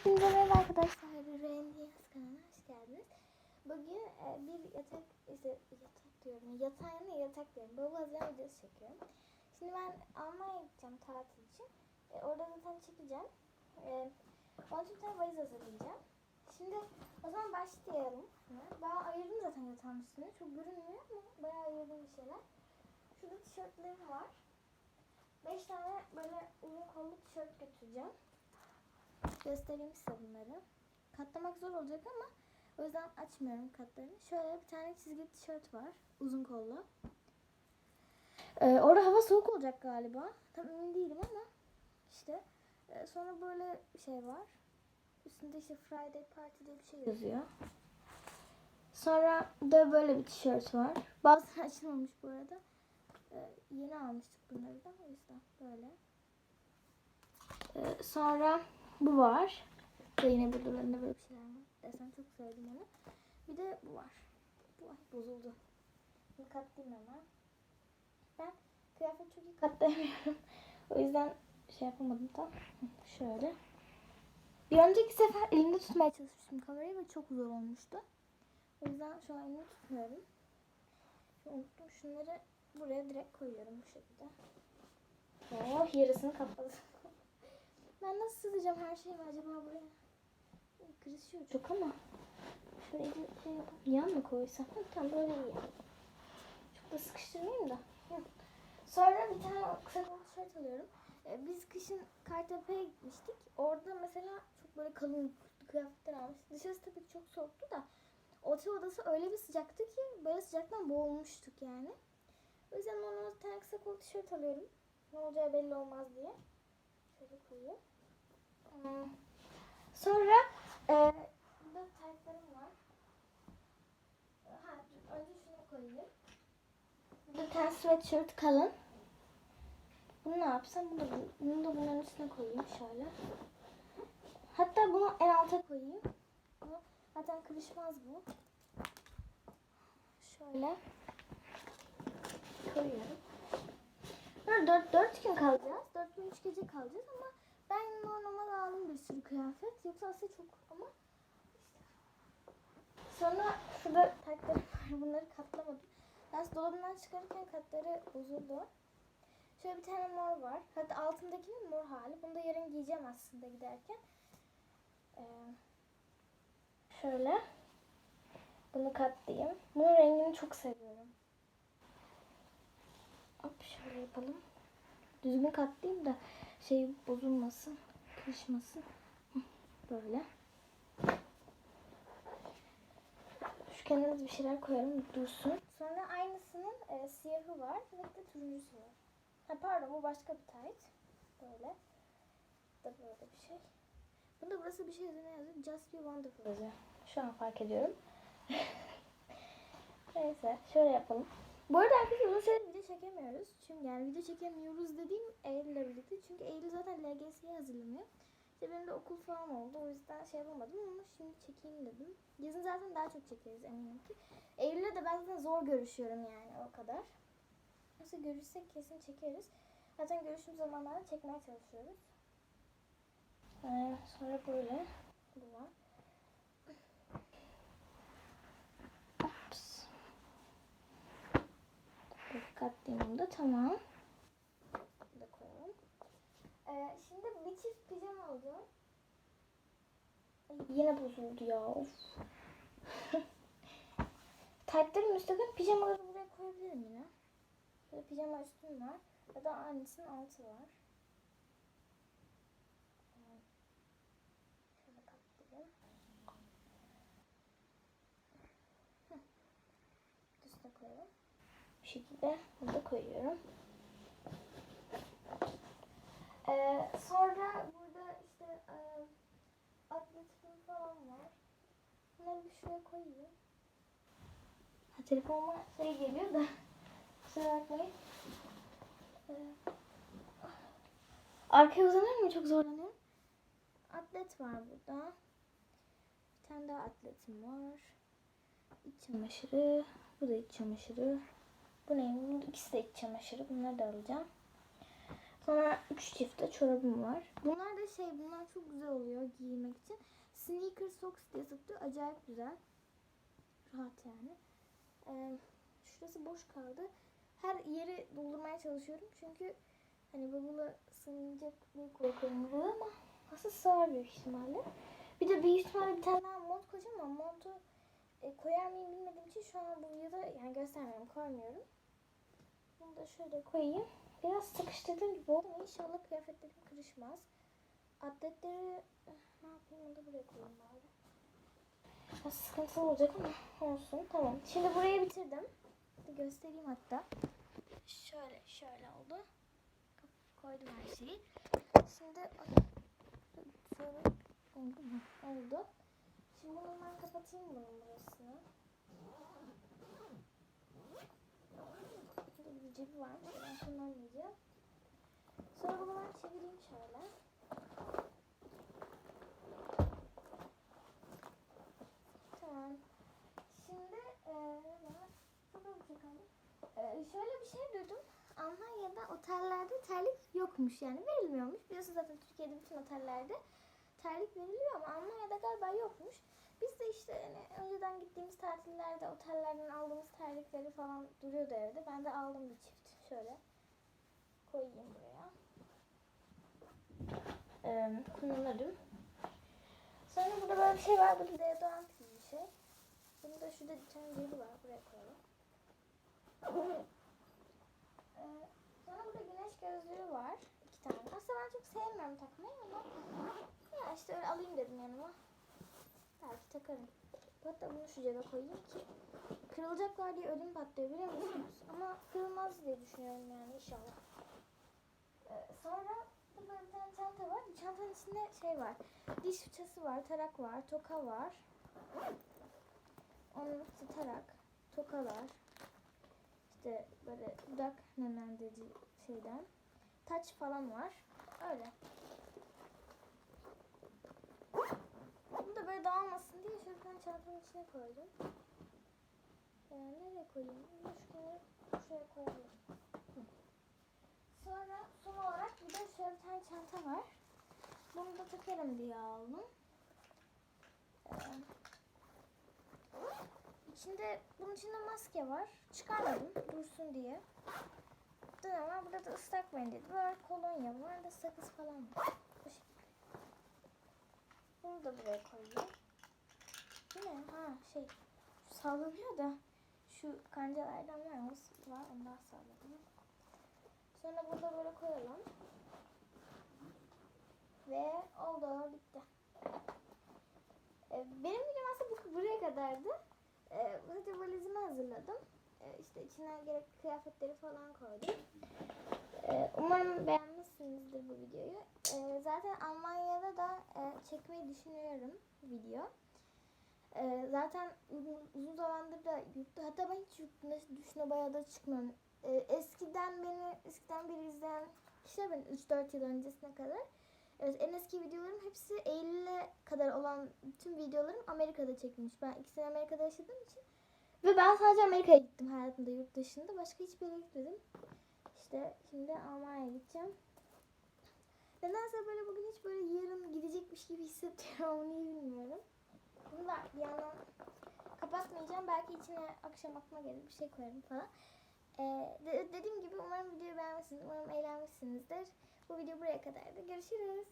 Hepinize merhaba arkadaşlar. Reyndiyaz kanalına hoş geldiniz. Bugün e, bir yatak, işte yatak diyorum, yatağına yatak diyorum. Bavul hazırlama videosu çekiyorum. Şimdi ben Almanya'ya gideceğim tatil için. E, orada zaten çekeceğim. E, onun için tane valiz hazırlayacağım. Şimdi o zaman başlayalım. Ben ayırdım zaten yatağın üstüne. Çok görünmüyor ama bayağı ayırdım bir şeyler. Şurada tişörtlerim var. 5 tane böyle uzun kollu tişört götüreceğim. Göstereyim size bunları. Katlamak zor olacak ama o yüzden açmıyorum katlarını. Şöyle bir tane çizgi tişört var. Uzun kollu. Ee, orada hava soğuk olacak galiba. Tam emin değilim ama işte. Ee, sonra böyle bir şey var. Üstünde işte Friday Party diye bir şey yazıyor. Sonra da böyle bir tişört var. Bazıları açılmamış bu arada. Ee, yeni almıştık bunları da o yüzden böyle. Ee, sonra bu var. Ve yine buralarında böyle bir şeyler var. Desen çok sevdim onu. Bir de bu var. Bu ay bozuldu. Bunu katlayayım hemen. Ben kıyafet çok iyi katlayamıyorum. o yüzden şey yapamadım tam. Şöyle. Bir önceki sefer elimde tutmaya çalışmıştım kamerayı ve çok zor olmuştu. O yüzden şu an elimde tutmuyorum. Unuttum şunları buraya direkt koyuyorum bu şekilde. Oh yarısını kapladım. Ben nasıl sığdıracağım her şeyimi acaba buraya? Kırışıyor çok ama. Şöyle bir şey. Yan mı koysam? Tamam böyle iyi. Çok da sıkıştırmayayım da. Sonra bir tane kısa kollu tişört alıyorum. Ee, biz kışın Kartepe'ye gitmiştik. Orada mesela çok böyle kalın kıyafetler almıştık. Dışarısı tabii çok soğuktu da. Otel odası öyle bir sıcaktı ki böyle sıcaktan boğulmuştuk yani. O yüzden ona bir tane kısa kollu tişört alıyorum. Ne olacağı belli olmaz diye. Hmm. Sonra e, burada taytlarım var. Ha, önce şunu koyayım. Burada bir tane sweatshirt kalın. Bunu ne yapsam? Bunu da, bunu da bunların üstüne koyayım şöyle. Hatta bunu en alta koyayım. Bu zaten kırışmaz bu. Şöyle koyuyorum. Böyle dört, dört gün kalacağız. Dört gün üç gece kalacağız ama ben normal aldım bir sürü kıyafet. Yoksa aslında çok ama. Sonra şurada taklarım var. Bunları katlamadım. Ben dolabından çıkarırken katları bozuldu. Şöyle bir tane mor var. Hatta altındakinin mor hali. Bunu da yarın giyeceğim aslında giderken. Ee, şöyle. Bunu katlayayım. Bunun rengini çok seviyorum. Şöyle yapalım. Düzgün katlayayım da şey bozulmasın, kırışmasın. Böyle. Şu kenara bir şeyler koyalım dursun. Sonra aynısının e, siyahı var ve de turuncusu var. Ha, pardon bu başka bir tight. Böyle. Da böyle bir şey. Bunda burası bir şey üzerine yazıyor. Just be wonderful yazıyor. Şu an fark ediyorum. Neyse şöyle yapalım. Bu arada arkadaşlar uzun süre video çekemiyoruz. Çünkü yani video çekemiyoruz dediğim Eylül'le birlikte. Çünkü Eylül zaten LGS'ye hazırlanıyor. İşte benim de okul falan oldu. O yüzden şey yapamadım ama şimdi çekeyim dedim. Yazın zaten daha çok çekeriz eminim ki. Eylül'de de ben zaten zor görüşüyorum yani o kadar. Nasıl görüşsek kesin çekeriz. Zaten görüştüğüm zamanlarda çekmeye çalışıyoruz. Ee, sonra böyle. Bu var. Katlayayım da tamam. Bunu da koyalım. Ee, şimdi bir çift pijama. Ay, yine bozuldu ya. Of. Taytların üstüne pijamaları buraya koyabilirim yine. Şöyle pijama üstüm var. Ya da aynısının altı var. Ee, Şöyle katlayayım. Hı. Üstüne koyalım. Bu şekilde bunu da koyuyorum. Ee, sonra burada işte e, atletim falan var. Bunları bir şuraya koyayım. Ha, telefonuma şey geliyor da kusura bakmayın. Ee, arkaya uzanır mı? Çok zorlanıyorum. Atlet var burada. Bir tane daha atletim var. İç çamaşırı. Bu da iç çamaşırı. Bu neymiş? İkisi de iç çamaşırı. Bunları da alacağım. Sonra üç çifte çorabım var. Bunlar da şey bunlar çok güzel oluyor giymek için. Sneaker socks diye satıyor. Acayip güzel. Rahat yani. Ee, şurası boş kaldı. Her yeri doldurmaya çalışıyorum. Çünkü hani bavula sığmayacak diye korkuyorum buraya ama nasıl sığar büyük ihtimalle. Bir de büyük ihtimalle bir tane daha mont koyacağım ama montu e, koyar mıyım bilmediğim için şu an bu videoda yani göstermiyorum koymuyorum. Bunu da şöyle koyayım. Biraz sıkıştırdığım gibi oldu inşallah kıyafetlerim kırışmaz. Atletleri ne yapayım onu da buraya koyayım bari. Biraz sıkıntılı olacak ama olsun tamam. Şimdi burayı bitirdim. Göstereyim hatta. Şöyle şöyle oldu. Koydum her şeyi. Şimdi şöyle oldu mu? Oldu. Şimdi bunu ben kapatayım bunun burasını. Burada bir cebi var. Ben kullanmayacağım. Sonra bunu ben çevireyim şöyle. Tamam. Şimdi kaldı. Eee, şöyle bir şey duydum. Almanya'da otellerde terlik yokmuş yani verilmiyormuş. Biliyorsunuz zaten Türkiye'de bütün otellerde terlik veriliyor ama Almanya'da galiba yokmuş. Biz de işte hani önceden gittiğimiz tatillerde otellerden aldığımız terlikleri falan duruyordu evde. Ben de aldım bir çift. Şöyle koyayım buraya. Ee, kullanırım. Sonra burada böyle bir şey var. Bu deodorant gibi bir şey. Bunu da şurada bir tane cebi var. Buraya koyalım. Ee, sonra burada güneş gözlüğü var. iki tane. Aslında ben çok sevmiyorum takmayı ama ya işte öyle alayım dedim yanıma. Belki takarım. Hatta bunu şu cebe koyayım ki kırılacaklar diye ödüm patlıyor biliyor musunuz? Ama kırılmaz diye düşünüyorum yani inşallah. Ee, sonra burada bir tane çanta var. Çantanın içinde şey var. Diş fırçası var, tarak var, toka var. Onun işte tarak, tokalar. İşte böyle dudak nemlendirici şeyden. Taç falan var. Öyle. Bunu da böyle dağılmasın diye ben çantanın içine koydum. Ee, nereye koyayım? Bunu şu kenara şuraya koyalım. Sonra son olarak bir de şöyle bir tane çanta var. Bunu da takarım diye aldım. Ee, içinde bunun içinde maske var. Çıkarmadım dursun diye. Burada var. Burada da ıslak mendil var. Kolonya var. Da sakız falan var. Bunu da buraya koyayım. Bu ne? Ha şey. Şu sallanıyor da. Şu kancalardan var mı? Var. Ondan sallanıyor. Sonra burada böyle koyalım. Ve oldu. Bitti. Ee, benim videom aslında bu, buraya kadardı. Ee, zaten valizimi hazırladım. Ee, işte içine gerekli kıyafetleri falan koydum. Ee, umarım. Ee, zaten Almanya'da da e, çekmeyi düşünüyorum video. Ee, zaten uzun, uzun zamandır da yurtta, hatta ben hiç yurt dışına bayağı da çıkmıyorum. Ee, eskiden beni, eskiden beri izleyen kişiler beni 3-4 yıl öncesine kadar. Evet, en eski videolarım hepsi Eylül'e kadar olan tüm videolarım Amerika'da çekilmiş. Ben iki sene Amerika'da yaşadığım için. Ve ben sadece Amerika'ya gittim hayatımda yurt dışında. Başka hiçbir yere gitmedim. İşte şimdi Almanya'ya gideceğim. Nedense böyle bugün hiç böyle yarın gidecekmiş gibi hissediyorum. Niye bilmiyorum. Bunu da bir yandan kapatmayacağım. Belki içine akşam aklıma gelir bir şey koyarım falan. Ee, de- dediğim gibi umarım videoyu beğenmişsiniz. Umarım eğlenmişsinizdir. Bu video buraya kadardı. Görüşürüz.